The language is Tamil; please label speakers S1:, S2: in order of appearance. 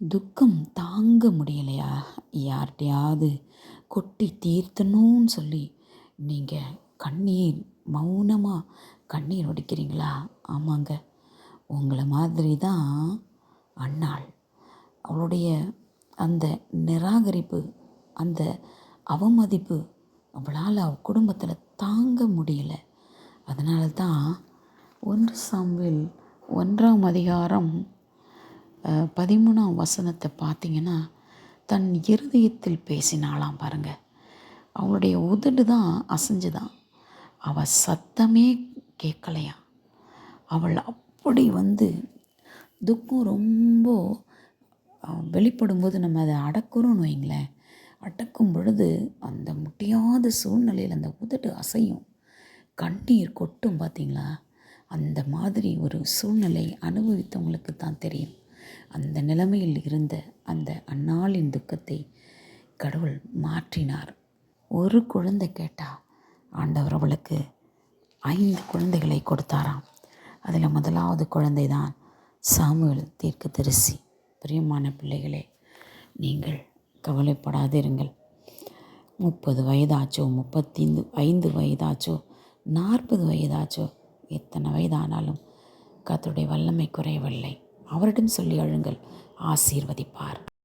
S1: துக்கம் தாங்க முடியலையா? யார்கிட்டையாவது கொட்டி தீர்த்தணும்னு சொல்லி நீங்கள் கண்ணீர் மௌனமாக கண்ணீர் வடிக்கிறீங்களா ஆமாங்க. உங்களை மாதிரி தான் அண்ணாள். அவளுடைய அந்த நிராகரிப்பு அந்த அவமதிப்பு அவளால் அவ குடும்பத்தில் தாங்க முடியல. அதனால தான் ஒன்று சாமுவேல் ஒன்றாம் அதிகாரம் பதிமூணாம் வசனத்தை பார்த்தீங்கன்னா தன் இருதயத்தில் பேசினாளாம் பாருங்கள் அவளுடைய உதடு தான் அசைஞ்சுதான். அவள் சத்தமே கேட்கலையாம் அவள் அப்படி வந்து துக்கம் ரொம்ப வெளிப்படும்போது நம்ம அதை அடக்குறோம்னு வைங்களேன். அடக்கும் பொழுது அந்த முடியாத சூழ்நிலையில் அந்த உதடு அசையும். கண்ணீர் கொட்டும் பார்த்தீங்களா அந்த மாதிரி ஒரு சூழ்நிலை அனுபவித்தவங்களுக்கு தான் தெரியும். அந்த நிலைமையில் இருந்த அந்த அந்நாளின் துக்கத்தை கடவுள் மாற்றினார். ஒரு குழந்தை கேட்டா ஆண்டவர் அவளுக்கு ஐந்து குழந்தைகளை கொடுத்தாராம். அதில் முதலாவது குழந்தை தான் சாமுவேல் தீர்க்கதரிசி. பிரியமான பிள்ளைகளே நீங்கள் கவலைப்படாதிருங்கள். முப்பது வயதாச்சோ முப்பத்தைந்து ஐந்து வயதாச்சோ நாற்பது வயதாச்சோ எத்தனை வயதானாலும் கத்துடைய வல்லமை குறையவில்லை. அவரிடம் சொல்லி அழுங்கள். ஆசீர்வதிப்பார்.